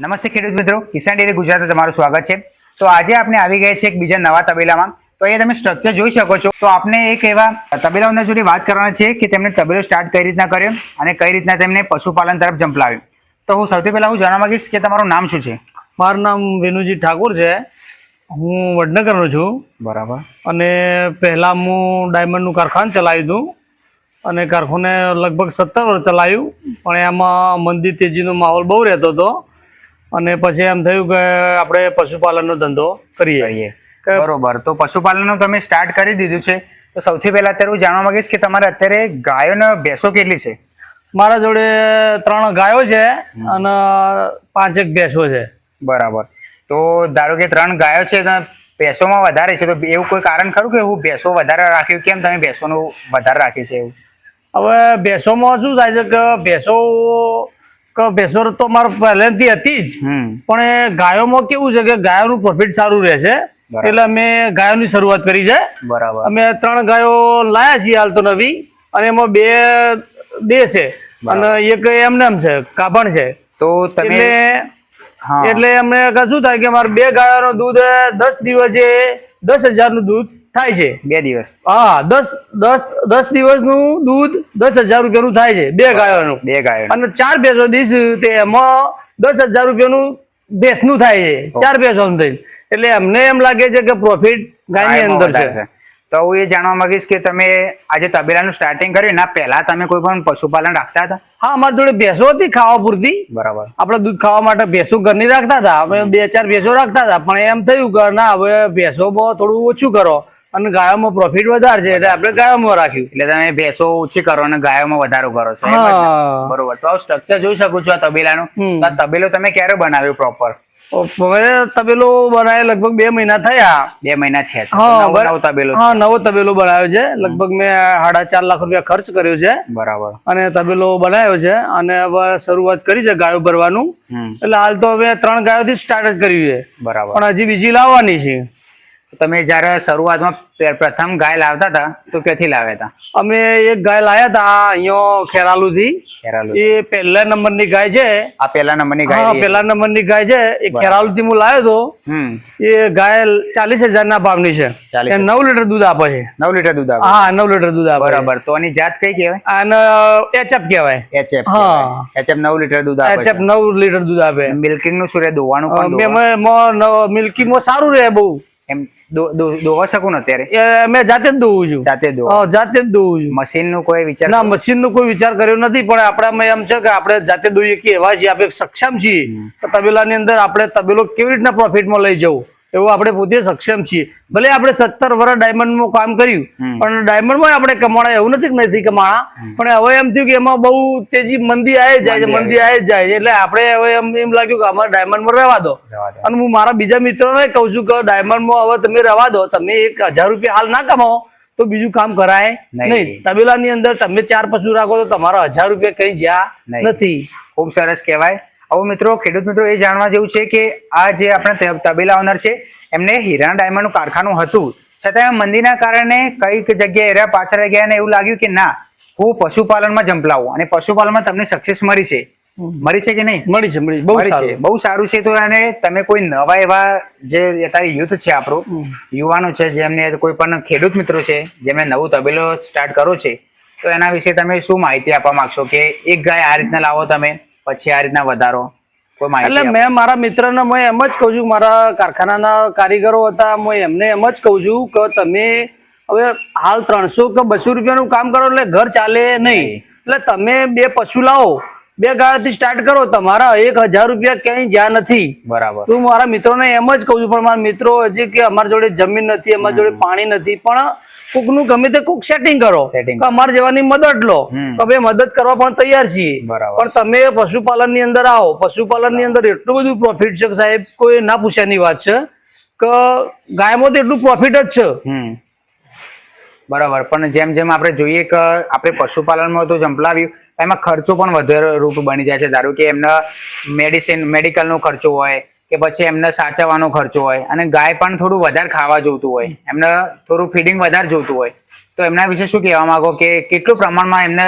નમસ્તે ખેડૂત મિત્રો. કિસાન ડેરી ગુજરાત તમારું સ્વાગત છે. તો આજે આપણે આવી ગયા છે એક બીજા નવા તબેલામાં. તો અહીંયા તમે સ્ટ્રક્ચર જોઈ શકો છો. તો આપણે એક એવા તબેલાઓના જોડે વાત કરવાના છે કે તેમણે તબેલો સ્ટાર્ટ કઈ રીતના કર્યો અને કઈ રીતના તેમને પશુપાલન તરફ જંપલાવ્યું. તો હું સૌથી પહેલા હું જાણવા માંગીશ કે તમારું નામ શું છે? મારું નામ વેનુજી ઠાકોર છે. હું વડનગરનો છું. બરાબર. અને પહેલાં હું ડાયમંડનું કારખાનું ચલાવ્યું હતું. અને કારખાને લગભગ સત્તર વર્ષ ચલાવ્યું. પણ એમાં મંદી તેજીનો માહોલ બહુ રહેતો હતો. અને પછી એમ થયું કે આપણે પશુપાલનનો ધંધો કરીએ. બરોબર. તો પશુપાલનનો તમે સ્ટાર્ટ કરી દીધું છે. તો સૌથી પહેલા અત્યારે હું જાણવા માંગીશ કે તમારે અત્યારે ગાયો અને ભેંસો કેટલી છે? મારા જોડે ત્રણ ગાયો છે અને પાંચેક ભેંસો છે. બરાબર. તો ધારો કે ત્રણ ગાયો છે ભેંસોમાં વધારે છે તો એવું કોઈ કારણ ખરું કે હું ભેંસો વધારે રાખ્યું? કેમ તમે ભેંસોનું વધારે રાખ્યું છે એવું? હવે ભેંસોમાં શું થાય છે કે ભેંસો કે ભેંસો તો મારે પહેલેથી હતી જ. પણ એ ગાયોમાં કેવું છે કે ગાયોનું પ્રોફિટ સારું રહે છે. એટલે અમે ગાયોની શરૂઆત કરી છે. બરાબર. અમે ત્રણ ગાયો લાયા છીએ હાલ તો નવી અને એમાં બે બે છે અને એક એમને એમ છે કાભણ છે. તો એટલે એટલે અમને શું થાય કે મારે બે ગાયોનું દૂધ દસ દિવસે દસ હજારનું દૂધ થાય છે. બે દિવસ. હા દસ દસ દસ દિવસનું દૂધ દસ હજાર રૂપિયાનું થાય છે બે ગાયોનું. બે ગાયો અને ચાર ભેંસો દીશ તે એમાં દસ હજાર રૂપિયાનું ભેંસનું થાય છે. ચાર ભેંસોનું એટલે અમને એમ લાગે છે કે પ્રોફિટ ગાયની અંદર છે. તો હું એ જાણવા માંગીશ કે તમે આજે તબેલાનું સ્ટાર્ટિંગ કર્યું એના પહેલા તમે કોઈ પણ પશુપાલન રાખતા હતા? હા અમારી જોડે ભેંસો હતી ખાવા પૂરતી. બરાબર. આપણે દૂધ ખાવા માટે ભેંસો ઘરની રાખતા હતા. અમે બે ચાર ભેંસો રાખતા હતા. પણ એમ થયું કે ના હવે ભેંસો થોડું ઓછું કરો. અને ગાયોમાં પ્રોફિટ વધારે છે એટલે આપણે ગાયોમાં રાખ્યું. એટલે તમે ભેંસો ઓછી કરો અને ગાયોમાં વધારો કરો છો. બરોબર. તો સ્ટ્રક્ચર જોઈ શકું છું આ તબેલાનું. આ તબેલો તમે ક્યારે બનાવ્યો પ્રોપર તબેલો બનાવે લગભગ બે મહિના થયા. બે મહિના થયા નવો તબેલો હા નવો તબેલો બનાવ્યો છે. લગભગ મેં સાડા ચાર લાખ રૂપિયા ખર્ચ કર્યો છે. બરાબર. અને તબેલો બનાવ્યો છે અને હવે શરૂઆત કરી છે ગાયો ભરવાનું. એટલે હાલ તો હવે ત્રણ ગાયોથી સ્ટાર્ટ જ કર્યું છે. બરાબર. પણ હજી બીજી લાવવાની છે. તમે જ્યારે શરૂઆતમાં પ્રથમ ગાય લાવતા હતા તો ક્યાંથી લાવ્યા હતા? અમે એક ગાય લાવ્યા હતા અહીંયા ખેરાલુ થી ખેરાલુ એ પહેલા નંબરની ગાય છે. આ પહેલા નંબરની ની ગાય પહેલા નંબરની ગાય છે. એ ખેરાલુ થી હું લાવ્યો હતો એ ગાય ચાલીસ હજાર ના ભાવની છે. નવ લીટર દૂધ આપે છે. નવ લીટર દૂધ આપે હા નવ લીટર દૂધ આપે બરાબર. તો આની જાત કઈ કહેવાય? અને એચએફ કહેવાય. એચએફ હા. એચએફ નવ લીટર દૂધ આપે એચએફ નવ લીટર દૂધ આપે. મિલ્કિંગનું શું રહે દોવાનું મિલ્કિંગ મેં સારું રહે બહુ. એમ દોવા શકું ને અત્યારે? મેં જાતે જ દોવું છું. જાતે દોવા? જાતે જ દોવું છું. મશીનનું કોઈ વિચાર ના મશીન નો કોઈ વિચાર કર્યો નથી પણ આપણામાં એમ છે કે આપણે જાતે દોઈએ કે એવા છીએ આપણે સક્ષમ છીએ. તો તબેલાની અંદર આપણે તબેલો કેવી રીતના પ્રોફિટમાં લઈ જવું? એવું આપણે પોતે સક્ષમ છીએ. ભલે આપણે સત્તર વર્ષ ડાયમંડમાં કામ કર્યું પણ ડાયમંડમાં આપણે કમાણા એવું નથી નથી કમાણા. પણ હવે એમ થયું કે એમાં બહુ તેજી મંદી આવી જાય છે મંદી આવી જાય એટલે આપણે હવે એમ એમ લાગ્યું કે અમારે ડાયમંડમાં રહેવા દો. અને હું મારા બીજા મિત્રોને કહું છું કે ડાયમંડમાં હવે તમે રહેવા દો. તમે એક હજાર રૂપિયા હાલ ના કમાવો તો બીજું કામ કરાય નહીં. નહીં. તબેલાની અંદર તમે ચાર પશુ રાખો તો તમારા હજાર રૂપિયા કઈ જ્યાં નથી. ખૂબ સરસ કહેવાય. હવે મિત્રો ખેડૂત મિત્રો એ જાણવા જેવું છે કે આ જે આપણે તબેલા ઓનર છે એમને હીરા ડાયમંડનું કારખાનું હતું. છતાં મંદીના કારણે કંઈક જગ્યાએ એરા પાછળ રહી ગયા અને એવું લાગ્યું કે ના હું પશુપાલનમાં જંપલાવું અને પશુપાલનમાં તમને સક્સેસ મળી છે. મળી છે કે નહીં? મળી છે મળી બહુ છે. સારું. બહુ સારું છે. તો અને તમે કોઈ નવા એવા જે અત્યારે યુથ છે આપણું યુવાનો છે જેમને કોઈ પણ ખેડૂત મિત્રો છે જેમને નવું તબેલો સ્ટાર્ટ કરો છે તો એના વિશે તમે શું માહિતી આપવા માંગશો કે એક ગાય આ રીતના લાવો તમે? પછી આ રીતના વધારો? એટલે મેં મારા મિત્રને મેં એમ જ કહું છું મારા કારખાનાના કારીગરો હતા હું એમને એમ જ કહું છું કે તમે હવે હાલ ત્રણસો કે બસો રૂપિયાનું કામ કરો એટલે ઘર ચાલે નહીં. એટલે તમે બે પશુ લાવો. બે ગાયોથી સ્ટાર્ટ કરો. તમારા એક હજાર રૂપિયા ક્યાંય જ્યાં નથી. બરાબર. હું મારા મિત્રોને એમ જ કહું છું પણ મારા મિત્રો હજી કે અમારી જોડે જમીન નથી અમારી જોડે પાણી નથી પણ કોકનું ગમે તે કોક સેટિંગ કરો. અમારે જેવાની મદદ લો. તો મદદ કરવા પણ તૈયાર છીએ. પણ તમે પશુપાલનની અંદર આવો. પશુપાલનની અંદર એટલું બધું પ્રોફિટ છે સાહેબ કોઈ ના પૂછ્યાની વાત છે. કે ગાયમાં તો એટલું પ્રોફિટ જ છે. બરાબર. પણ જેમ જેમ આપણે જોઈએ કે આપણે પશુપાલનમાં તો જંપલાવ્યું એમાં ખર્ચો પણ વધારે રૂપ બની જાય છે. ધારો કે એમના મેડિસિન મેડિકલનો ખર્ચો હોય કે પછી એમને સાચવવાનો ખર્ચો હોય અને ગાય પણ થોડું વધારે ખાવા જોતું હોય, એમને થોડું ફીડિંગ વધારે જોતું હોય, તો એમના વિશે શું કહેવા માંગો કે કેટલું પ્રમાણમાં એમને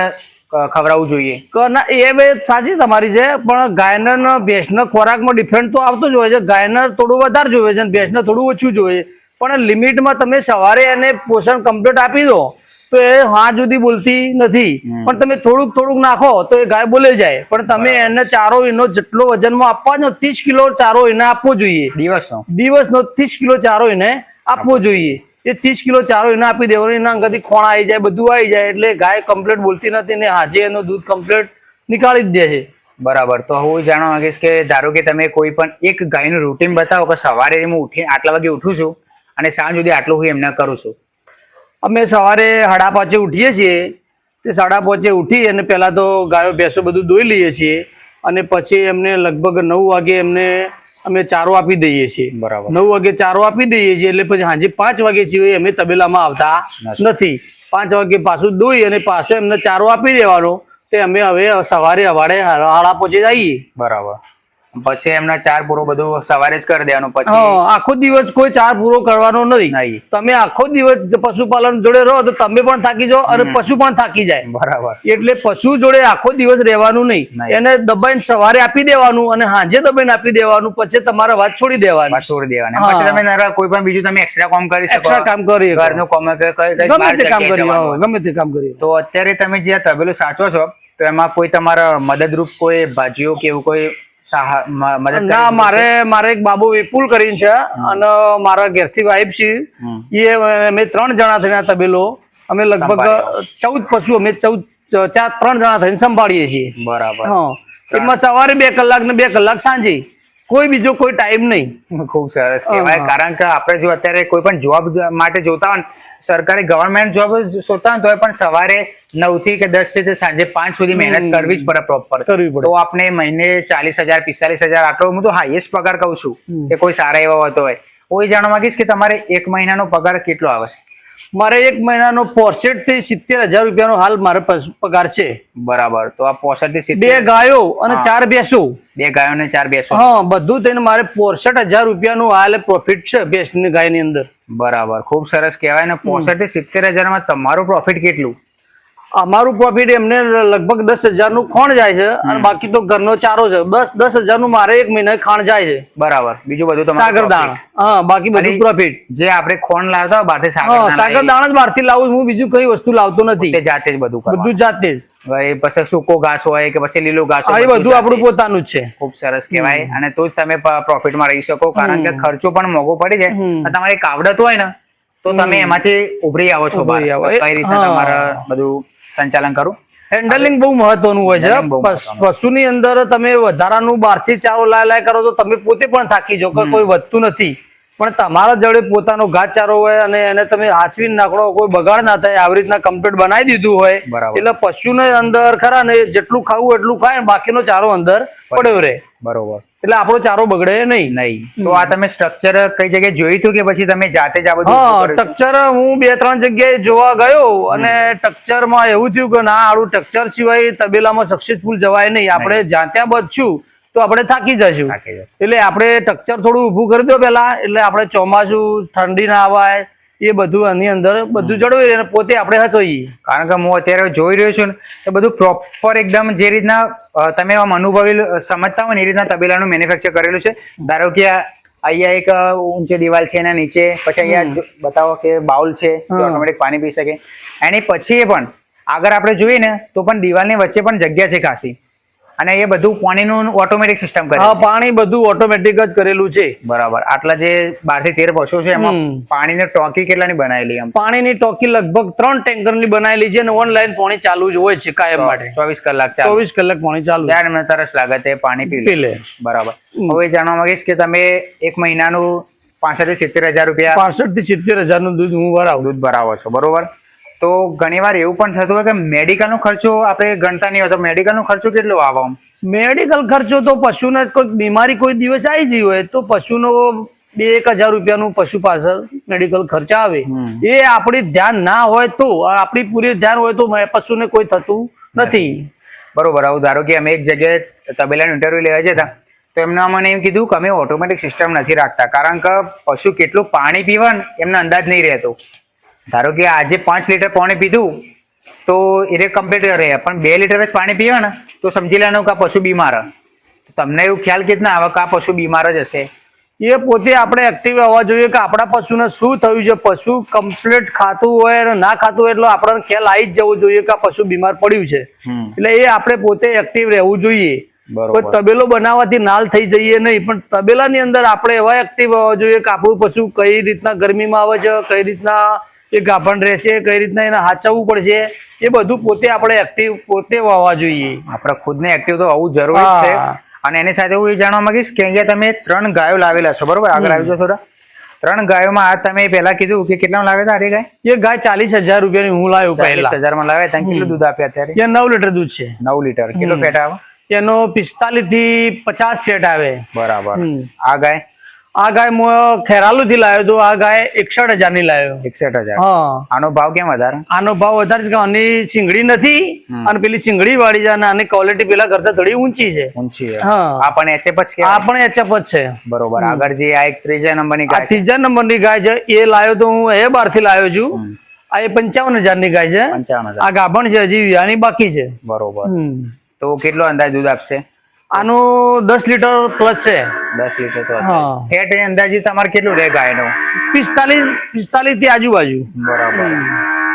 ખવડાવવું જોઈએ? ના, એ બે સાચી તમારી છે, પણ ગાયના ભેંસના ખોરાકમાં ડિફરન્ટ તો આવતો જ હોય છે. ગાયનર થોડું વધારે જોઈએ છે ભેંસને થોડું ઓછું જોઈએ પણ લિમિટમાં તમે સવારે એને પોષણ કમ્પ્લીટ આપી દો તો એ હા સુધી બોલતી નથી. પણ તમે થોડુંક થોડુંક નાખો તો એ ગાય બોલે જાય. પણ તમે એને ચારો એનો જેટલો વજનમાં આપવાનો ત્રીસ કિલો ચારો એને આપવો જોઈએ. દિવસનો? દિવસનો ત્રીસ કિલો ચારો એને આપવો જોઈએ. એ ત્રીસ કિલો ચારો એને આપી દેવાનો એના અંગથી ખોણ આવી જાય બધું આવી જાય એટલે ગાય કમ્પ્લેટ બોલતી નથી ને હાજે એનું દૂધ કમ્પ્લેટ નીકાળી જ દે છે. બરાબર. તો હું જાણવા માંગીશ કે ધારો કે તમે કોઈ પણ એક ગાયનું રૂટીન બતાવો કે સવારે હું ઉઠી આટલા વાગે ઉઠું છું અને સાંજ સુધી આટલું હું એમને કરું છું. અમે સવારે સાડા પાંચે ઉઠીએ છીએ. તે સાડા પાંચે ઉઠી અને પહેલાં તો ગાયો ભેંસો બધું દોઈ લઈએ છીએ અને પછી એમને લગભગ નવ વાગે એમને અમે ચારો આપી દઈએ છીએ. બરાબર. નવ વાગે ચારો આપી દઈએ છીએ એટલે પછી સાંજે પાંચ વાગે સિવાય અમે તબેલામાં આવતા નથી. પાંચ વાગે પાછું દોઈ અને પાછો એમને ચારો આપી દેવાનો. તે અમે હવે સવારે અવાડે હાડા પહોંચી જઈએ. બરાબર. પછી એમના ચાર પૂરો બધું સવારે જ કરી દેવાનું પછી આખો દિવસ કોઈ ચાર પૂરો કરવાનો નથી તમે આખો દિવસ પશુપાલન જોડે રહો તો તમે પણ થાકી જાઓ અને પશુ પણ થાકી જાય. બરાબર. એટલે પશુ જોડે આખો દિવસ રહેવાનું નહીં. એને દબાઈને સવારે આપી દેવાનું અને સાંજે દબાઈને આપી દેવાનું પછી તમારે વાત છોડી દેવાની. છોડી દેવાની. પછી તમે કોઈ પણ બીજું તમે એક્સ્ટ્રા કામ કરી શકો. એક્સ્ટ્રા કામ કરી. ઘરનું કામ ગમે તે કામ કરી ગમે તે કામ કરી. તો અત્યારે તમે જે તબેલો સાચવો છો તો એમાં કોઈ તમારા મદદરૂપ કોઈ ભાજીઓ કે એવું કોઈ ના મારે મારે એક બાબુ વિપુલ કરીને છે અને મારા ઘેરથી વાઈફ છે. એ અમે ત્રણ જણા થઈને તબેલો અમે લગભગ ચૌદ પશુ અમે ચૌદ ચાર ત્રણ જણા થઈને સંભાળીએ છીએ. બરાબર. હા. એમાં સવારે બે કલાક ને બે કલાક સાંજે. કોઈ બીજો કોઈ ટાઈમ નહીં. ખૂબ સરસ કહેવાય. કારણ કે આપણે જો અત્યારે કોઈ પણ જોબ માટે જોતા હોય ને, સરકારી ગવર્મેન્ટ જોબ જોતા હોય તો પણ સવારે નવથી કે દસથી સાંજે પાંચ સુધી મહેનત કરવી જ પડે પ્રોપર કરવી પડે. તો આપણે મહિને ચાલીસ હજાર પિસ્તાલીસ હજાર આટલો હું તો હાઈએસ્ટ પગાર કહું છું. કે કોઈ સારા એવા હોતો હોય હું એ જાણવા માંગીશ કે તમારે એક મહિનાનો પગાર કેટલો આવે છે મારે એક મહિનાનો પોસઠથી સિત્તેર હજાર રૂપિયાનો હાલ મારે પસ- પગાર છે. બરાબર. તો આ પોસઠથી બે ગાયો અને ચાર ભેંસો. બે ગાયો અને ચાર બેસો હા બધું થઈને મારે પોસઠ હજાર રૂપિયાનું હાલ પ્રોફિટ છે ભેંસની ગાયની અંદર. બરાબર. ખૂબ સરસ કહેવાય ને પોસઠથી સિત્તેર હજારમાં તમારું પ્રોફિટ કેટલું? અમારું પ્રોફિટ એમને લગભગ દસ હજારનું ખોણ જાય છે અને બાકી તો ઘરનો ચારો છે. દસ દસ હજારનું મારે એક મહિને ખાણ જાય છે. બરાબર. બીજું બધું તમારું સાગર profit. દાણ. હા બાકી બધું પ્રોફિટ જે આપણે ખોણ લાવતા હોય બહારથી સાગર હા દાણા સાગર લઈએ. દાણ જ બહારથી લાવું હું બીજું કઈ વસ્તુ લાવતો નથી. જાતે જ બધું. બધું જાતે જ. પછી સૂકો ઘાસ હોય કે પછી લીલો ઘાસ હોય બધું આપણું પોતાનું જ છે. ખૂબ સરસ કહેવાય. અને તો જ તમે પ્રોફિટમાં રહી શકો કારણ કે ખર્ચો પણ મોંઘો પડી જાય. તમારી એક આવડત હોય ને તો તમે એમાંથી ઉભરી આવો છો. કઈ રીતે તમારા બધું સંચાલન કરું? હેન્ડલિંગ બહુ મહત્વનું હોય છે. પશુની અંદર તમે વધારાનું બહારથી ચારો લાય લાય કરો તો તમે પોતે પણ થાકી જાઓ કોઈ વધતું નથી. પણ તમારા જોડે પોતાનો ઘાસચારો હોય અને એને તમે હાચવીને નાખો કોઈ બગાડ ના થાય આવી રીતના કમ્પ્લીટ બનાવી દીધું હોય. એટલે પશુને અંદર ખરા ને જેટલું ખાવું એટલું ખાય બાકીનો ચારો અંદર પડ્યો રહે. બરોબર. એટલે આપણો ચારો બગડે નહીં. નહીં. તો આ તમે સ્ટ્રક્ચર કઈ જગ્યાએ જોયું હતું કે પછી તમે જાતે જ આ બધું હા સ્ટ્રક્ચર હું બે ત્રણ જગ્યાએ જોવા ગયો અને ટક્ચરમાં એવું થયું કે ના આડું ટક્ચર સિવાય તબેલામાં સક્સેસફુલ જવાય નહીં. આપણે જ્યાં ત્યાં બચશું તો આપણે થાકી જશું. એટલે આપણે ટક્ચર થોડું ઊભું કરી દો પેલા એટલે આપણે ચોમાસું ઠંડી ના આવાય એ બધું આની અંદર બધું જળવાઈ રહે અને પોતે આપણે હચોઈએ. કારણ કે હું અત્યારે જોઈ રહ્યો છું ને એ બધું પ્રોપર એકદમ જે રીતના તમે આમ અનુભવી સમજતા હોય ને એ રીતના તબેલાનું મેન્યુફેક્ચર કરેલું છે. ધારો કે અહીંયા એક ઊંચી દિવાલ છે એના નીચે પછી અહીંયા બતાવો કે બાઉલ છે. ઓટોમેટિક પાણી પી શકે. એની પછી પણ આગળ આપણે જોઈએ ને તો પણ દિવાલની વચ્ચે પણ જગ્યા છે ખાસી. અને એ બધું પાણીનું ઓટોમેટિક સિસ્ટમ કરે છે. પાણી બધું ઓટોમેટિક જ કરેલું છે. બરાબર. આટલા જે બારથી તેર પશુઓ છે એમાં. પાણીની ટોંકી કેટલાની બનાવેલી એમ? પાણીની ટોકી લગભગ ત્રણ ટેન્કરની બનાવેલી છે અને ઓનલાઈન પાણી ચાલુ જ હોય છે કાયમ માટે. ચોવીસ કલાક ચોવીસ કલાક પાણી ચાલુ. ત્યારે એમને તરસ લાગે તે પાણી પી લે. બરાબર. હવે જાણવા માંગીશ કે તમે એક મહિનાનું પાસઠથી સિત્તેર હજાર રૂપિયા પાસઠથી સિત્તેર હજારનું દૂધ હું ભરાવું દૂધ ભરાવો છો. બરોબર? તો ઘણીવાર એવું પણ થતું હોય કે મેડિકલ નો ખર્ચો આપણે ગણતા નહીં હોય તો મેડિકલ નો ખર્ચો કેટલો આવે મેડિકલ ખર્ચો તો પશુને કોઈ બીમારી કોઈ દિવસ આવી ગઈ હોય તો પશુનો બે એક હજાર રૂપિયાનું પશુ પાછળ મેડિકલ ખર્ચ આવે. એ આપણી ધ્યાન ના હોય તો આપણી પૂરી ધ્યાન હોય તો પશુને કોઈ થતું નથી. બરોબર. આવું ધારો કે અમે એક જગ્યાએ તબેલાનું ઇન્ટરવ્યુ લેવા જતા તો એમને મને એમ કીધું કે અમે ઓટોમેટિક સિસ્ટમ નથી રાખતા કારણ કે પશુ કેટલું પાણી પીવા ને એમને અંદાજ નહીં રહેતો. ધારો કે આજે પાંચ લીટર પાણી પીધું તો એ કમ્પ્લીટ રહે. પણ બે લીટર જ પાણી પીવે ને તો સમજી લેવાનું કે આ પશુ બીમાર તમને એવું ખ્યાલ કેતના આવે કે આ પશુ બીમાર જ હશે. એ પોતે આપણે એક્ટિવ હોવા જોઈએ કે આપણા પશુને શું થયું છે? પશુ કમ્પ્લીટ ખાતું હોય અને ના ખાતું હોય એટલે આપણને ખ્યાલ આવી જ જવો જોઈએ કે પશુ બીમાર પડ્યું છે. એટલે એ આપણે પોતે એક્ટિવ રહેવું જોઈએ. કોઈ તબેલો બનાવવાથી નાલ થઈ જઈએ નહીં પણ તબેલાની અંદર આપણે એવા એક્ટિવ હોવા જોઈએ કે આપણું પશુ કઈ રીતના ગરમીમાં આવે છે કઈ રીતના એ ગાભણ રહેશે કઈ રીતના એને હાચવવું પડશે એ બધું પોતે આપણે એક્ટિવ પોતે હોવા જોઈએ. આપણે ખુદને એક્ટિવ તો હોવું જરૂરી છે. અને એની સાથે હું એ જાણવા માંગીશ કે અહીંયા તમે ત્રણ ગાયો લાવેલા છો બરોબર? આગળ આવી જાઓ થોડા. ત્રણ ગાયોમાં આ તમે પેલા કીધું કે કેટલા લાવ્યા હતા અરે ગાય? એ ગાય ચાલીસ હજાર રૂપિયાની હું લાવ્યો પહેલા. હજારમાં લાવ્યા ત્યાં કેટલું દૂધ આપે અત્યારે એ નવ લીટર દૂધ છે. નવ લીટર. કેટલો ફેટ આવે? એનો પિસ્તાલીસથી પચાસ ફેટ આવે. બરાબર. આ ગાય? આ ગાય હું ખેરાલુ થી લાવ્યો તો આ ગાય એકસઠ હજારની લાવ્યો એકસઠ હજાર. આનો ભાવ કેમ વધારે? આનો ભાવ વધારે છે કે આની સિંગડી નથી અને પેલી સિંગડી વાળી છે અને આની ક્વોલિટી પેલા કરતા થોડી ઊંચી છે. ઊંચી છે. આ પણ એચએફ જ આ પણ એચએફ જ છે. બરોબર. આગળ જે આ એક ત્રીજા નંબરની ગાય છે. ત્રીજા નંબરની ગાય છે. એ લાવ્યો તો હું એ બારથી લાવ્યો છું આ એ પંચાવન હજારની ગાય છે. પંચાવન હજાર. આ ગાભણ છે હજી વ્યાની બાકી છે. બરોબર. તો કેટલો અંદાજ દૂધ આપશે? આનું દસ લીટર પ્લસ છે. દસ લીટર. હશે ફેટ અંદાજિત તમારે કેટલું રહે ગાયનું? પિસ્તાલીસ પિસ્તાલીસથી આજુબાજુ. બરાબર.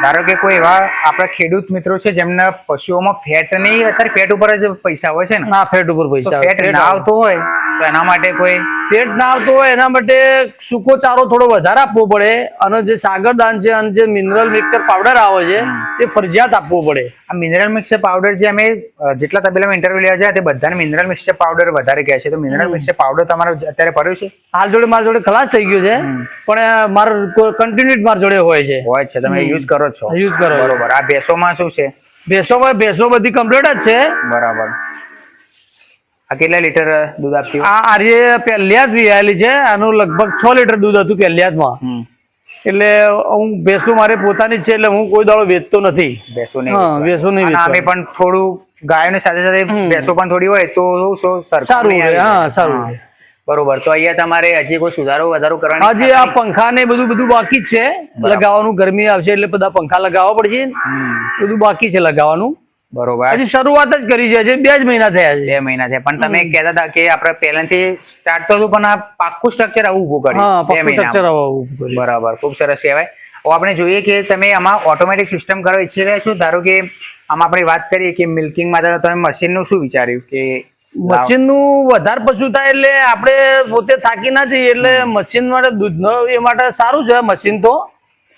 ધારો કે કોઈ એવા આપણા ખેડૂત મિત્રો છે જેમના પશુઓમાં ફેટ નહીં અત્યારે ફેટ ઉપર જ પૈસા હોય છે ને? હા ફેટ ઉપર પૈસા ફેટ ના આવતો હોય તો એના માટે કોઈ પેટ ના આવતો હોય એના માટે સૂકો ચારો થોડો વધારે આપવો પડે અને જે સાગરદાન છે અને જે મિનરલ મિક્સર પાવડર આવે છે તે ફરજિયાત આપવો પડે. આ મિનરલ મિક્સર પાવડર જે અમે જેટલા તબેલામાં ઇન્ટરવ્યુ લેવા છે તે બધાને મિનરલ મિક્સર પાવડર વધારે કહે છે. તો મિનરલ મિક્સર પાવડર તમારો અત્યારે પડ્યો છે? હાલ જોડે મારા જોડે ખલાસ થઈ ગયું છે પણ માર કન્ટિન્યુ મારા જોડે હોય છે. હોય છે તમે યુઝ કરો છો. યુઝ કરો બરોબર. આ ભેંસોમાં શું છે? ભેસો ભેંસો બધી કમ્પ્લીટ જ છે. બરાબર. આ કેટલા લીટર દૂધ આપતી? આ આર્ય જ વિયાયેલી છે. આનું લગભગ છ લીટર દૂધ હતું પહેલા જ માં. એટલે હું ભેંસો મારે પોતાની છે એટલે હું કોઈ દાડો વેચતો નથી. ભેંસો નહીં ભેંસો નહીં અમે પણ થોડું ગાયોની સાથે સાથે ભેંસો પણ થોડી હોય તો સારું હા, સારું બરોબર. તો અહીંયા તમારે હજી કોઈ સુધારો વધારો કરવાનો હજી આ પંખા ને બધું બધું બાકી જ છે. લગાવવાનું ગરમી આવશે એટલે બધા પંખા લગાવવા પડશે. બધું બાકી છે લગાવવાનું. બરોબર. હજી શરૂઆત જ કરી છે બે જ મહિના થયા છે. બે મહિના છે પણ તમે કહેતા હતા કે આપણે પહેલાથી સ્ટાર્ટ તો પણ આ પાક્કું સ્ટ્રક્ચર આવું ઊભું કર્યું. બે સ્ટ્રક્ચર આવું બરાબર ખૂબ સરસ કહેવાય. હવે આપણે જોઈએ કે તમે આમાં ઓટોમેટિક સિસ્ટમ કરવા ઈચ્છી રહ્યા છો ધારો કે આમાં આપણે વાત કરીએ કે મિલ્કિંગ માટે તમે તમે મશીનનું શું વિચાર્યું કે મશીનનું વધારે પશુ થાય એટલે આપણે પોતે થાકી ના જઈએ એટલે મશીન માટે દૂધ એ માટે સારું છે મશીન તો.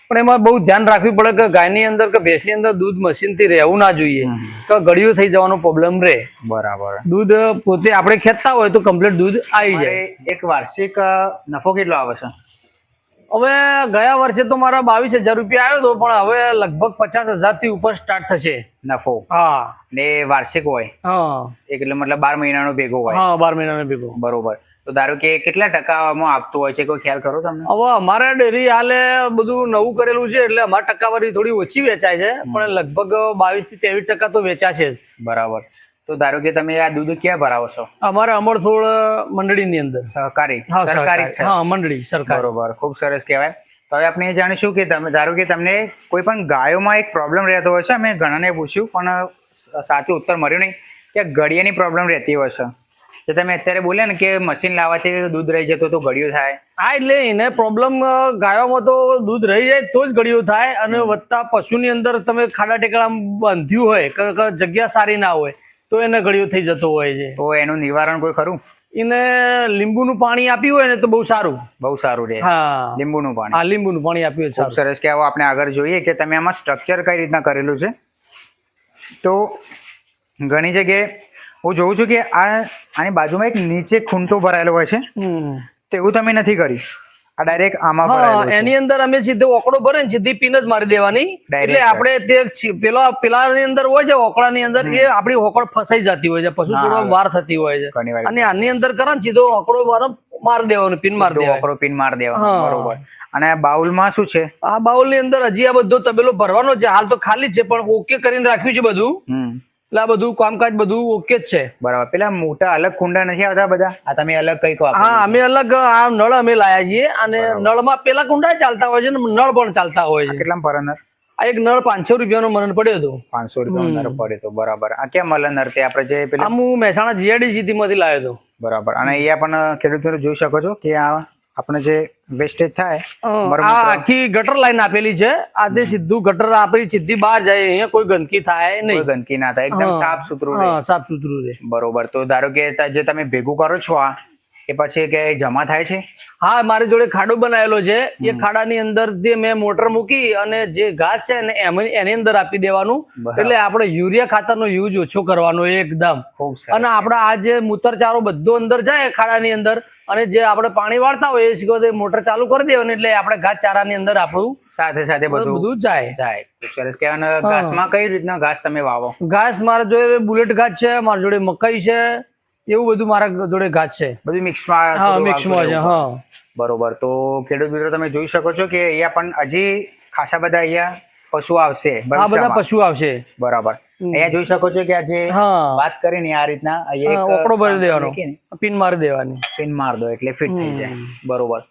પણ એમાં બહુ ધ્યાન રાખવી પડે કે ગાયની અંદર કે ભેંસની અંદર દૂધ મશીનથી રહેવું ના જોઈએ. તો ગળિયું થઈ જવાનો પ્રોબ્લેમ રહે. બરાબર. દૂધ પોતે આપણે ખેંચતા હોય તો કમ્પ્લીટ દૂધ આવી જાય. એક વાર્ષિક નફો કેટલો આવે છે? હવે ગયા વર્ષે તો મારા બાવીસ હજાર રૂપિયા આવ્યો હતો પણ હવે લગભગ પચાસ હજારથી ઉપર સ્ટાર્ટ થશે. નફો? હા. ને વાર્ષિક હોય? હા. એટલે મતલબ બાર મહિનાનો ભેગો હોય? હા બાર મહિનાનો ભેગો. બરોબર. તો ધારો કે કેટલા ટકામાં આપતું હોય છે? કોઈ ખ્યાલ ખરો તમને? હવે અમારે ડેરી હાલે બધું નવું કરેલું છે એટલે અમારી ટકાવારી થોડી ઓછી વેચાય છે પણ લગભગ બાવીસથી ત્રેવીસ ટકા તો વેચાશે જ. બરાબર. તો ધારો કે તમે આ દૂધ ક્યાં ભરાવો છો? અમારે અમરથોડ મંડળીની અંદર. સહકારી. સરકારી છે. હા મંડળી સરકાર. બરોબર. ખૂબ સરસ કહેવાય. તો હવે આપણે એ જાણીશું કે તમે ધારો કે તમને કોઈ પણ ગાયોમાં એક પ્રોબ્લેમ રહેતો હોય છે અમે ઘણાને પૂછ્યું પણ સાચું ઉત્તર મળ્યું નહીં કે ઘડિયાની પ્રોબ્લેમ રહેતી હોય છે. જે તમે અત્યારે બોલ્યા ને કે મશીન લાવવાથી દૂધ રહી જતો તો ગળ્યું થાય. હા એટલે એને પ્રોબ્લેમ ગાયોમાં તો દૂધ રહી જાય તો જ ગળ્યું થાય અને વધતા પશુની અંદર તમે ખાડા ટેકડા બાંધ્યું હોય જગ્યા સારી ના હોય તો એને ગળ્યું થઈ જતો હોય છે. તો એનું નિવારણ કોઈ ખરું? એને લીંબુનું પાણી આપ્યું હોય ને તો બહુ સારું. બહુ સારું રહે હા. લીંબુનું પાણી. હા લીંબુનું પાણી આપ્યું હોય સરસ કે આવો આપણે આગળ જોઈએ કે તમે આમાં સ્ટ્રક્ચર કઈ રીતના કરેલું છે? તો ઘણી જગ્યાએ હું જોઉં છું કે આ આની બાજુમાં એક નીચે ખૂંટો ભરાયેલો હોય છે. તો એવું તમે નથી કર્યું. આ ડાયરેક્ટ આમાં એની અંદર અમે સીધો ઓકડો ભરે ને સીધી પીન જ મારી દેવાની. એટલે આપણે તે પેલો પેલા પેલાની અંદર હોય છે ઓકળાની અંદર એ આપણી ઓકડ ફસાઈ જતી હોય છે પશુ છોડવામાં વાર થતી હોય છે. અને આની અંદર કરે ને સીધો ઓકડો મારો માર દેવાનો પિન માર દેવાનો ઓકડો પિન માર દેવા બરોબર. અને આ બાઉલમાં શું છે? આ બાઉલની અંદર હજી આ બધો તબેલો ભરવાનો છે હાલ તો ખાલી જ છે પણ ઓકે કરીને રાખ્યું છે બધું. એટલે આ બધું કામકાજ બધું ઓકે જ છે. બરાબર. પેલા મોટા અલગ કુંડા નથી આવતા બધા? આ તમે અલગ કંઈક હા અમે અલગ આ નળ અમે લાયા છીએ અને નળમાં પેલા કુંડા ચાલતા હોય છે ને નળ પણ ચાલતા હોય છે. કેટલા પર આ એક નળ પાંચસો રૂપિયાનો મરણ પડ્યો હતો. પાંચસો રૂપિયા નર પડે તો બરાબર. આ કેમ મળે નર તે આપણે જે પેલા હું મહેસાણા જીઆઈડી માંથી લાવ્યો હતો. બરાબર. અને અહીંયા પણ ખેડૂત જોઈ શકો છો કે આ આપણે જે વેસ્ટેજ થાય આખી ગટર લાઈન આપેલી છે. આજે સીધું ગટર આપેલી સીધી બહાર જાય અહીંયા કોઈ ગંદકી થાય નહીં. ગંદકી ના થાય એકદમ સાફ સુથરું સાફ સુથરું રહે. બરોબર. તો ધારો કે જે તમે ભેગું કરો છો આ એ પછી કે જમા થાય છે? હા મારી જોડે ખાડો બનાવેલો છે. એ ખાડાની અંદર જે મેં મોટર મૂકી અને જે ઘાસ છે ને એની અંદર આપી દેવાનું. એટલે આપણે યુરિયા ખાતરનો યુઝ ઓછો કરવાનો એકદમ. અને આપણે આ જે મૂતરચારો બધો અંદર જાય ખાડાની અંદર અને જે આપણે પાણી વાળતા હોય એ શીખો મોટર ચાલુ કરી દેવાનું એટલે આપણે ઘાસ ચારાની અંદર આપણું સાથે સાથે બધું બધું જાય. જાય. સરસ. ઘાસમાં કઈ રીતના ઘાસ તમે વાવો? ઘાસ મારા જોડે બુલેટ ઘાસ છે મારા જોડે મકાઈ છે એવું બધું મારા જોડે ઘાસ છે. બધું મિક્સમાં હા મિક્સમાં છે હા. બરોબર. તો ખેડૂત મિત્રો તમે જોઈ શકો છો કે અહીંયા પણ હજી ખાસા બધા અહીંયા પશુ આવશે આ બધા પશુ આવશે. બરાબર. અહીંયા જોઈ શકો છો કે આ જે કરી ને કરીને આ રીતના અહીંયા ઓકડો ભરી દેવાનો. પિન મારી દેવાની. પિન માર દો એટલે ફિટ થઈ જાય. બરોબર.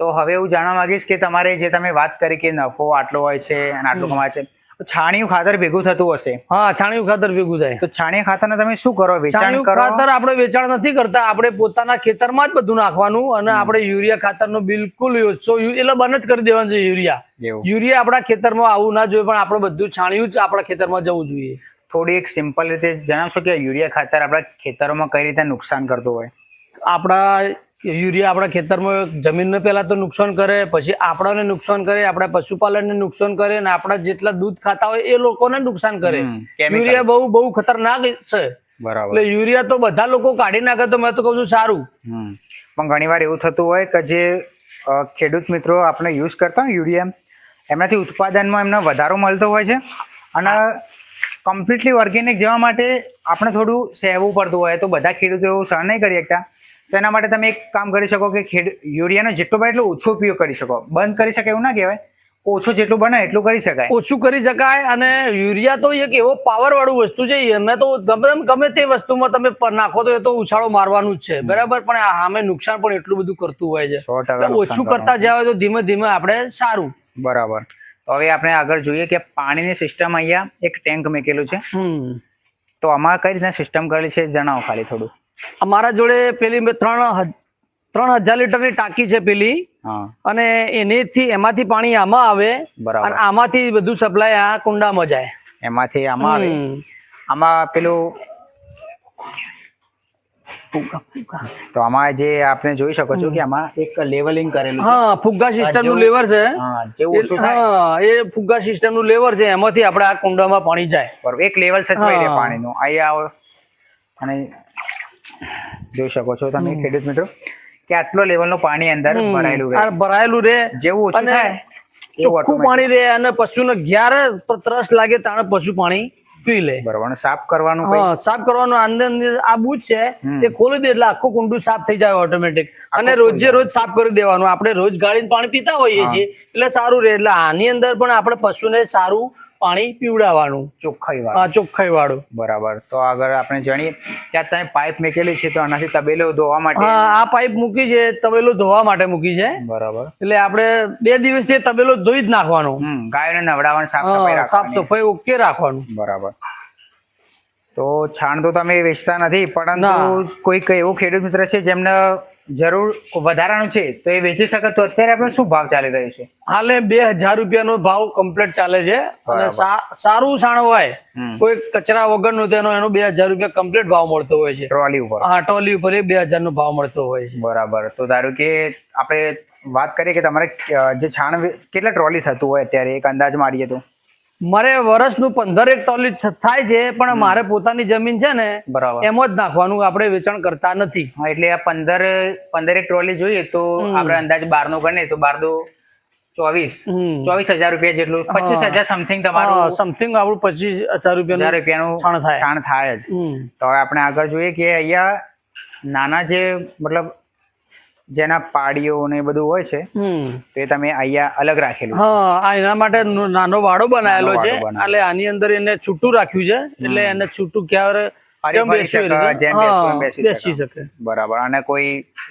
તો હવે હું જાણવા માંગીશ કે તમારે જે તમે વાત કરી કે નફો આટલો હોય છે અને આટલું કમાય છે છાણિયું ખાતર ભેગું થતું હશે. હા છાણિયું ખાતર ભેગું થાય. તો છાણિયા ખાતર તમે શું કરો? વેચાણ છાણિયું ખાતર આપણે વેચાણ નથી કરતા. આપણે પોતાના ખેતરમાં જ બધું નાખવાનું અને આપણે યુરિયા ખાતરનો બિલકુલ એટલે બંધ જ કરી દેવાનું છે યુરિયા. યુરિયા આપણા ખેતરમાં આવવું ના જોઈએ પણ આપણે બધું છાણિયું જ આપણા ખેતરમાં જવું જોઈએ. થોડી એક સિમ્પલ રીતે જણાવશો કે યુરિયા ખાતર આપણા ખેતરોમાં કઈ રીતે નુકસાન કરતું હોય? આપણા યુરિયા આપણા ખેતરમાં જમીનને પહેલાં તો નુકસાન કરે પછી આપણાને નુકસાન કરે આપણા પશુપાલનને નુકસાન કરે અને આપણા જેટલા દૂધ ખાતા હોય એ લોકોને નુકસાન કરે. યુરિયા બહુ બહુ ખતરનાક છે. બરાબર. એટલે યુરિયા તો બધા લોકો કાઢી નાખે તો મેં તો કહું છું સારું. પણ ઘણીવાર એવું થતું હોય કે જે ખેડૂત મિત્રો આપણે યુઝ કરતા હોય યુરિયા એમનાથી ઉત્પાદનમાં એમને વધારો મળતો હોય છે અને કમ્પ્લીટલી ઓર્ગેનિક જવા માટે આપણે થોડું સહેવું પડતું હોય તો બધા ખેડૂતો એવું સહન નહીં કરી શકતા. તો એના માટે તમે એક કામ કરી શકો કે ખેડ યુરિયાનો જેટલો બને એટલો ઓછો ઉપયોગ કરી શકો. બંધ કરી શકાય એવું ના કહેવાય. ઓછું જેટલું બને એટલું કરી શકાય. ઓછું કરી શકાય અને યુરિયા તો એક એવો પાવર વાળું વસ્તુ છે એને તો ગમે ગમે તે વસ્તુમાં તમે નાખો તો એ તો ઉછાળો મારવાનું જ છે. બરાબર? પણ સામે નુકસાન પણ એટલું બધું કરતું હોય છે. ઓછું કરતા જાય તો ધીમે ધીમે આપણે સારું. બરાબર. તો હવે આપણે આગળ જોઈએ કે પાણીની સિસ્ટમ અહીંયા એક ટેન્ક મૂકેલું છે. તો આમાં કઈ રીતના સિસ્ટમ કરેલી છે? જણાવો ખાલી થોડું. અમારા જોડે પેલી ત્રણ ત્રણ હજાર લીટરની ટાંકી છે પેલી. અને એનેથી એમાંથી પાણી આમાં આવે અને આમાંથી બધું સપ્લાય આ કુંડામાં જાય. એમાંથી આમાં આવે? આમાં પેલું. તો આમાં જે આપણે જોઈ શકો છો કે આમાં એક લેવલિંગ કરેલું હા ફુગ્ગા સિસ્ટમનું લેવર છે. હા ઓછું હા એ ફુગ્ગા સિસ્ટમનું લેવર છે એમાંથી આપણે આ કુંડામાં પાણી જાય. બરોબર એક લેવલ સચવાઈ રહે પાણીનું. અહીંયા અને જોઈ શકો છો તમે ખેડૂત મિત્રો. કે આટલો લેવલનું પાણી અંદર ભરાયેલું રહે. ભરાયેલું રે જેવું ઓછું થાય ચોખ્ખું પાણી રે અને પશુને જ્યારે ત્રસ લાગે ત્યારે પશુ પાણી પી લે. બરાબર સાફ કરવાનું હા સાફ કરવાનું અંદર આ બૂચ છે ખોલી દે એટલે આખું કુંડું સાફ થઈ જાય ઓટોમેટિક અને રોજે રોજ સાફ કરી દેવાનું. આપણે રોજ ગાળીને પાણી પીતા હોઈએ છીએ એટલે સારું રહે. એટલે આની અંદર પણ આપણે પશુને સારું પાણી પીવડાવવાનું. ચોખ્ખાઈ વાળું. ચોખ્ખાઈ વાળું. બરાબર. તો આગળ આપણે જાણીએ કે આ તમે પાઇપ મૂકેલી છે તો આનાથી તબેલો ધોવા માટે આ પાઇપ મૂકી છે તબેલો ધોવા માટે મૂકી છે. બરાબર. એટલે આપણે બે દિવસથી તબેલો ધોઈ જ નાખવાનો. ગાયોને નવડાવવાનું સાફ સફાઈ સાફ સફાઈ ઓકે રાખવાનું. બરાબર. તો છાણ તો તમે વેચતા નથી પરંતુ. કોઈક એવો ખેડૂત મિત્ર છે જેમને જરૂર વધારાનું છે તો એ વેચી શકે તો અત્યારે આપણે શું ભાવ ચાલી રહ્યો છે? હાલે બે હજાર રૂપિયાનો ભાવ કમ્પ્લીટ ચાલે છે અને સારું સાણ હોય કોઈ કચરા વગરનું તેનો એનો બે હજાર રૂપિયા કમ્પ્લીટ ભાવ મળતો હોય છે. ટ્રોલી ઉપર. હા ટ્રોલી ઉપર એ બે હજાર નો ભાવ મળતો હોય છે. બરાબર. તો ધારો કે આપણે વાત કરીએ કે તમારે જે છાણ કેટલા ટ્રોલી થતું હોય અત્યારે? એક અંદાજ મારીએ તો. મારે વર્ષનું પંદર એક ટોલી થાય છે પણ મારે પોતાની જમીન છે ને બરાબર. એમ જ નાખવાનું આપણે વેચાણ કરતા નથી. એટલે આ પંદર પંદરેક ટ્રોલી જોઈએ તો આપણે અંદાજ બાર નો ગણીએ તો બાર દો ચોવીસ. ચોવીસ હજાર રૂપિયા જેટલું પચીસ હજાર સમથિંગ તમારું સમથિંગ આપણું પચીસ હજાર હજાર રૂપિયા રૂપિયાનું છાણ થાય. છાણ થાય જ. તો આપણે આગળ જોઈએ કે અહીંયા નાના જે મતલબ જેના પાડીઓ ને બધું હોય છે તે તમે અહીંયા અલગ રાખેલું હા એના માટે નાનો વાડો બનાવેલો છે. એટલે આની અંદર એને છૂટું રાખ્યું છે. એટલે એને છૂટું ક્યારે બેસી. શકે. બરાબર અને કોઈ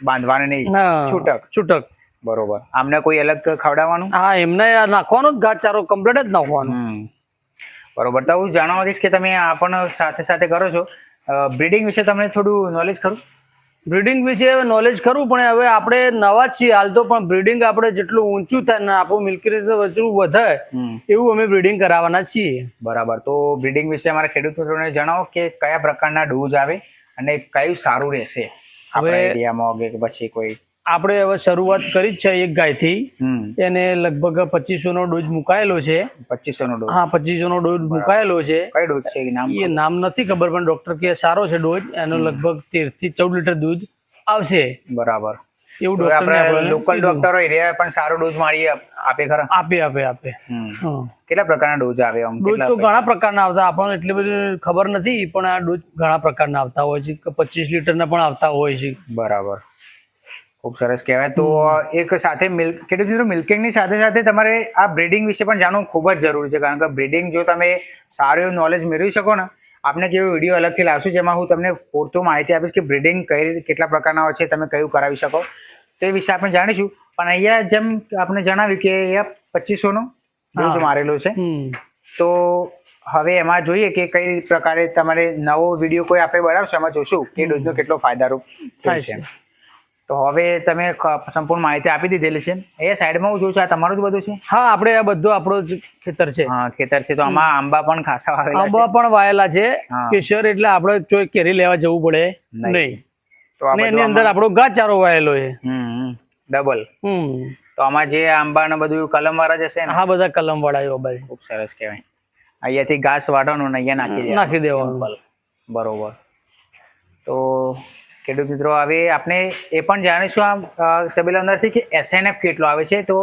બાંધવાનું નહીં. છૂટક. છૂટક. બરોબર. આમને કોઈ અલગ ખવડાવવાનું? હા એમને નાખવાનો જ ઘાસચારો કમ્પ્લીટ જ નાખવાનો. બરોબર. તો હું જાણવા દઈશ કે તમે આ પણ સાથે સાથે કરો છો. બ્રીડિંગ વિશે તમને થોડું નોલેજ ખરું? બ્રીડિંગ વિશે નોલેજ ખરું પણ હવે આપણે નવા છીએ. હાલ તો પણ બ્રીડિંગ આપણે જેટલું ઊંચું થાય ને આપણું મિલ્કી રેટ વધુ એવું અમે બ્રીડિંગ કરાવવાના છીએ. બરાબર. તો બ્રીડિંગ વિશે અમારા ખેડૂત મિત્રોને જણાવો કે કયા પ્રકારના ડોઝ આવે અને કયું સારું રહેશે? હવે- એરિયામાં કે પછી કોઈ આપણે હવે શરૂઆત કરી જ છે એક ગાયથી. હમ. એને લગભગ પચીસો નો ડોઝ મુકાયેલો છે. પચીસો નો ડોઝ. હા પચીસો નો ડોઝ મુકાયેલો છે. કઈ ડોઝ છે એ નામ? નથી ખબર પણ ડોક્ટર કે સારો છે ડોઝ. એનો લગભગ તેરથી ચૌદ લીટર દૂધ આવશે. બરાબર. એવું ડોક્ટર લોકલ. ડોક્ટરો એરિયા પણ સારો ડોઝ મારી આપે ખરા? આપે આપે આપે. કેટલા પ્રકારના ડોઝ આવે આમ? ડોઝ તો ઘણા પ્રકારના આવતા આપણને એટલી બધી ખબર નથી પણ આ ડોઝ ઘણા પ્રકારના આવતા હોય છે. પચીસ લીટરના પણ આવતા હોય છે. બરાબર. ખૂબ સરસ કહેવાય. તો એક સાથે મિલ્ક કેટલું કીધું મિલ્કિંગની સાથે સાથે તમારે આ બ્રીડિંગ વિશે પણ જાણવું ખૂબ જ જરૂરી છે. કારણ કે બ્રીડિંગ જો તમે સારું એવું નોલેજ મેળવી શકો ને આપણે જેવો વીડિયો અલગથી લાવશું જેમાં હું તમને પૂરતું માહિતી આપીશ કે બ્રીડિંગ કઈ કેટલા પ્રકારના હોય છે તમે કયું કરાવી શકો તે વિશે આપણે જાણીશું. પણ અહીંયા જેમ આપણે જણાવ્યું કે અહીંયા પચીસોનો ડોઝ હા. મારેલો છે. તો હવે એમાં જોઈએ કે કઈ પ્રકારે તમારે નવો વીડિયો કોઈ આપણે બનાવશું? એમાં જોશું કે ડોઝનો કેટલો ફાયદારૂપ થાય છે. તો હવે તમે સંપૂર્ણ માહિતી આપી દીધેલી છે. એ સાઈડમાં હું જોઉં છું આ તમારું જ બધું છે? હા આપણે આ બધું આપણો જ ખેતર છે. હા ખેતર છે તો આમાં આંબા પણ ખાસા વાવેલા છે. આંબા પણ વાયેલા છે. કેસર એટલે આપણે ચોઈ કેરી લેવા જવું પડે. નહીં. તો એની અંદર આપણો ગાચારો વાયેલો છે. ડબલ. તો આમાં જે આંબા ને બધું કલમ વાળા જશે હા બધા કલમ વાળા બાજુ ખૂબ સરસ કહેવાય. અહીંયાથી ઘાસ વાટવાનું ને અહીંયા નાખી દેવાનું. નાખી દેવાનું. બરોબર. તો ખેડૂત મિત્રો, હવે આપણે એ પણ જાણીશું આ તબેલા અંદરથી કે એસએનએફ કેટલો આવે છે. તો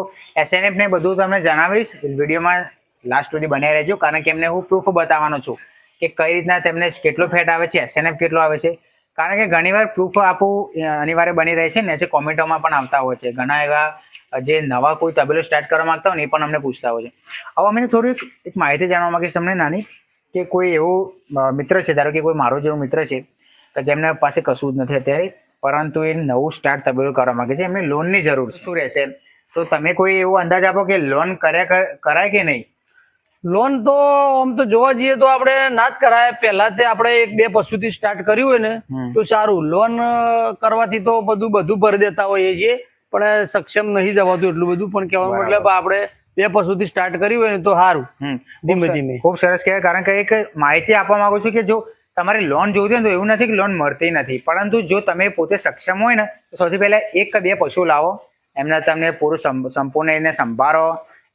એસએનએફ ને બધું તમને જણાવીશ. વિડીયોમાં લાસ્ટ સુધી બનાવી રહેજો, કારણ કે એમને હું પ્રૂફ બતાવવાનો છું કે કઈ રીતના તેમને કેટલો ફેટ આવે છે એસએનએફ કેટલો આવે છે. કારણ કે ઘણીવાર પ્રૂફ આપવું અનિવાર્ય બની રહે છે ને, જે કોમેન્ટોમાં પણ આવતા હોય છે. ઘણા એવા જે નવા કોઈ તબેલો સ્ટાર્ટ કરવા માંગતા હોય એ પણ અમને પૂછતા હોય છે. હવે અમે થોડીક, એક માહિતી જાણવા માંગીશ તમને નાની, કે કોઈ એવું મિત્ર છે, ધારો કે કોઈ મારો જેવો મિત્ર છે કે જેમના પાસે કશું જ નથી અત્યારે પરંતુ એ નવું સ્ટાર્ટ તબેલો કરવા માંગે છે. એમને લોનની જરૂર છે. શું રહેશે? તો તમે કોઈ એવો અંદાજ આપો કે લોન કર્યા કરાય કે નહીં? લોન તો આમ તો જોવા જઈએ તો આપણે ના જ કરાય. પહેલા તે આપણે એક બે પશુથી સ્ટાર્ટ કર્યું હોય ને તો સારું. લોન કરવાથી તો બધું બધું ભરી દેતા હોઈએ છીએ પણ સક્ષમ નહીં જવાતું એટલું બધું. પણ કહેવાનો મતલબ આપણે બે પશુથી સ્ટાર્ટ કર્યું હોય ને તો સારું. ધીમે ધીમે. ખૂબ સરસ કહેવાય. કારણ કે એક માહિતી આપવા માંગુ છું કે જો તમારે લોન જોઈતી હોય તો એવું નથી કે લોન મળતી નથી. પરંતુ જો તમે પોતે સક્ષમ હોય ને તો સૌથી પહેલા એક કે બે પશુ લાવો. એમને તમને પૂરું સંપૂર્ણ એને સંભાળો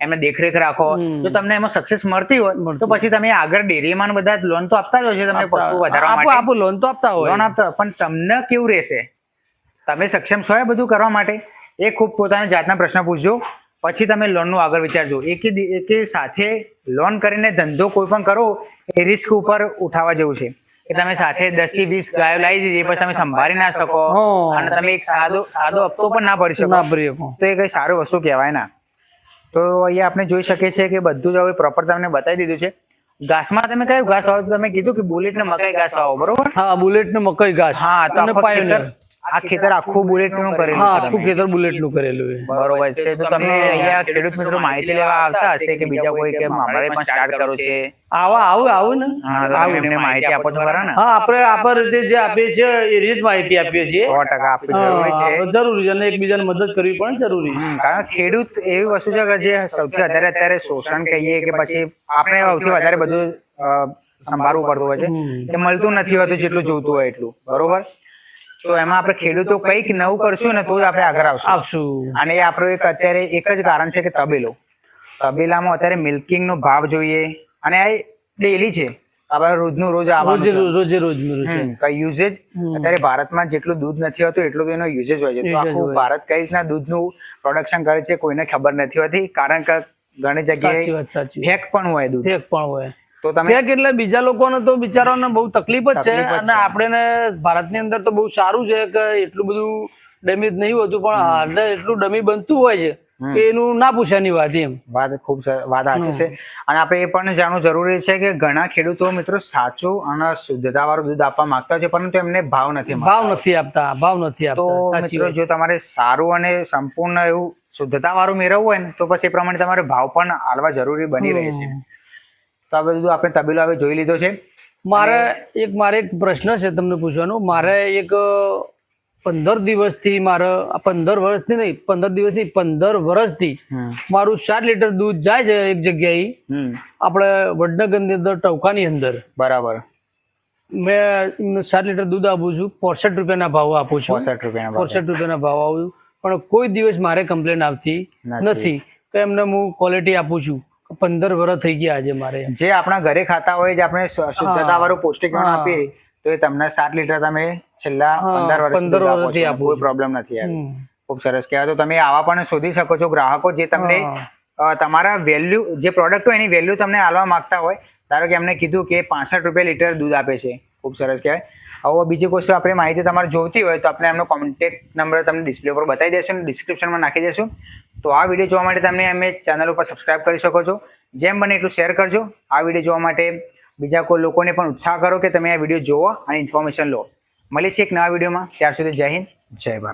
એમને દેખરેખ રાખો. જો તમને એમાં સક્સેસ મળતી હોય તો પછી તમે આગળ ડેરીમાં બધા લોન તો આપતા જ હોય છે તમને પશુ વધારવા માટે. આપો લોન તો આપતા હોય. લોન આપતા પણ તમને કેવું રહેશે? તમે સક્ષમ છો એ બધું કરવા માટે? એ ખૂબ પોતાના જાતના પ્રશ્ન પૂછજો. પછી તમે લોનનું આગળ વિચારજો. એકે એકે સાથે લોન કરીને ધંધો કોઈ પણ કરો એ રિસ્ક ઉપર ઉઠાવવા જેવું છે. કે તમે સાથે દસથી વીસ ગાયો લાવી દીધી પછી તમે સંભાળી ના શકો. અને તમે એક સાદો સાદો હપ્તો પણ ના ભરી શકો. ના ભરી શકો. તો એ કઈ સારું વસ્તુ કહેવાય ના. તો અહીંયા આપણે જોઈ શકીએ છીએ કે બધું જ હવે પ્રોપર તમને બતાવી દીધું છે. ઘાસમાં તમે કયું ઘાસ વાવો? તમે કીધું કે બુલેટ ને મકાઈ ઘાસ વાવો બરોબર? હા બુલેટ ને મકાઈ ઘાસ. હા તો પાયોનિયર. આ ખેતર આખું બુલેટનું કરેલું હા આખું. ખેતર બુલેટનું કરેલું છે. બરોબર છે. તો તમને અહીંયા ખેડૂત મિત્રો માહિતી લેવા આવતા હશે કે બીજા કોઈ કે અમારે પણ સ્ટાર્ટ કરો છે? આવા આવું આવું ને. આવું. એમને માહિતી આપો છો ખરા ને? હા આપણે આપર રીતે જે આપીએ છીએ એ રીત માહિતી આપીએ છીએ. સો ટકા આપવી જરૂરી છે. જરૂરી છે અને એકબીજાને મદદ કરવી પણ જરૂરી છે. કારણ ખેડૂત એવી વસ્તુ છે કે જે સૌથી વધારે અત્યારે શોષણ કહીએ કે પછી આપણે સૌથી વધારે બધું સંભાળવું પડતું હોય છે. કે મળતું નથી હોતું જેટલું જોતું હોય એટલું. બરોબર? તો એમાં આપણે ખેડૂતો કંઈક નવું કરશું ને તો જ આપણે આગળ આવશું. આવશું. અને એ આપણું એક અત્યારે એક જ કારણ છે કે તબેલો. તબેલામાં અત્યારે મિલ્કિંગ નો ભાવ જોઈએ અને આ ડેલી છે. આપણે રોજનું રોજનું રોજે. રોજ રોજે રોજનું છે કઈ યુઝેજ અત્યારે ભારતમાં જેટલું દૂધ નથી હોતું એટલું તો એનો યુઝેજ હોય છે. તો આખું ભારત કઈ રીતના દૂધનું પ્રોડક્શન કરે છે કોઈને ખબર નથી હોતી. કારણ કે ઘણી જગ્યાએ ફેક પણ હોય દૂધ. ફેક પણ હોય. તો તમે કેટલા બીજા લોકોને તો બિચારાઓને બહુ તકલીફ જ છે અને આપણે ભારતની અંદર તો બહુ સારું છે કે એટલું બધું ડેમેજ નહીં હોતું પણ હાલ એટલું ડમી બનતું હોય છે કે એનું ના પૂછવાની વાત એમ. વાત ખૂબ વાત સાચી છે. અને આપણે એ પણ જાણવું જરૂરી છે કે ઘણા ખેડૂતો મિત્રો સાચું અને શુદ્ધતા વાળું દૂધ આપવા માંગતા હોય છે પરંતુ એમને ભાવ નથી ભાવ નથી આપતા ભાવ નથી આપતા. મિત્રો જો તમારે સારું અને સંપૂર્ણ એવું શુદ્ધતા વાળું મેળવવું હોય ને તો પછી એ પ્રમાણે તમારે ભાવ પણ આલવા જરૂરી બની રહે છે. તો આ બધું આપણે તબેલો હવે જોઈ લીધો છે. મારે એક મારે એક પ્રશ્ન છે તમને પૂછવાનો. મારે એક પંદર દિવસથી મારે પંદર વર્ષથી નહીં પંદર દિવસથી પંદર વર્ષથી મારું સાત લીટર દૂધ જાય છે એક જગ્યાએ. આપણે વડનગરની અંદર ટવકાની અંદર. બરાબર. મેં સાત લીટર દૂધ આપું છું. પોસઠ રૂપિયાના ભાવ આપું છું. પોસઠ રૂપિયાના પોસઠ રૂપિયાના ભાવ આપું છું. પણ કોઈ દિવસ મારે કમ્પ્લેન આવતી. નથી. તો એમને હું ક્વોલિટી આપું છું. પંદર વર્ષ થઈ ગયા આજે મારે. જે આપણા ઘરે ખાતા હોય જે આપણે શુદ્ધતા વાળું પૌષ્ટિક પણ આપીએ તો એ તમને સાત લીટર તમે છેલ્લા પંદર વર્ષ 15 સુધી આપો કોઈ પ્રોબ્લેમ નથી આવી. ખૂબ સરસ કહેવાય. તો તમે આવા પણ શોધી શકો છો ગ્રાહકો જે તમને તમારા વેલ્યુ જે પ્રોડક્ટ હોય એની વેલ્યુ તમને આલવા માંગતા હોય ધારો કે એમને કીધું કે પાસઠ રૂપિયા લીટર દૂધ આપે છે. ખૂબ સરસ કહેવાય. હવે બીજી કોઈ આપણે માહિતી તમારે જોઈતી હોય તો આપણે એમનો કોન્ટેક્ટ નંબર તમને ડિસ્પ્લે પર બતાવી દેશું ડિસ્ક્રિપ્શનમાં નાખી દેશું તો આ વીડિયો જોવા માટે તમે અમે ચેનલ ઉપર સબસ્ક્રાઇબ કરી શકો છો. જેમ બને એટલું શેર કરજો. આ વીડિયો જોવા માટે બીજા કોઈ લોકોને પણ ઉત્સાહ કરો કે તમે આ વીડિયો જોવો અને ઇન્ફોર્મેશન લો. મળીશું એક નવા વિડીયોમાં ત્યાર સુધી જય હિન્દ, જય ભારત.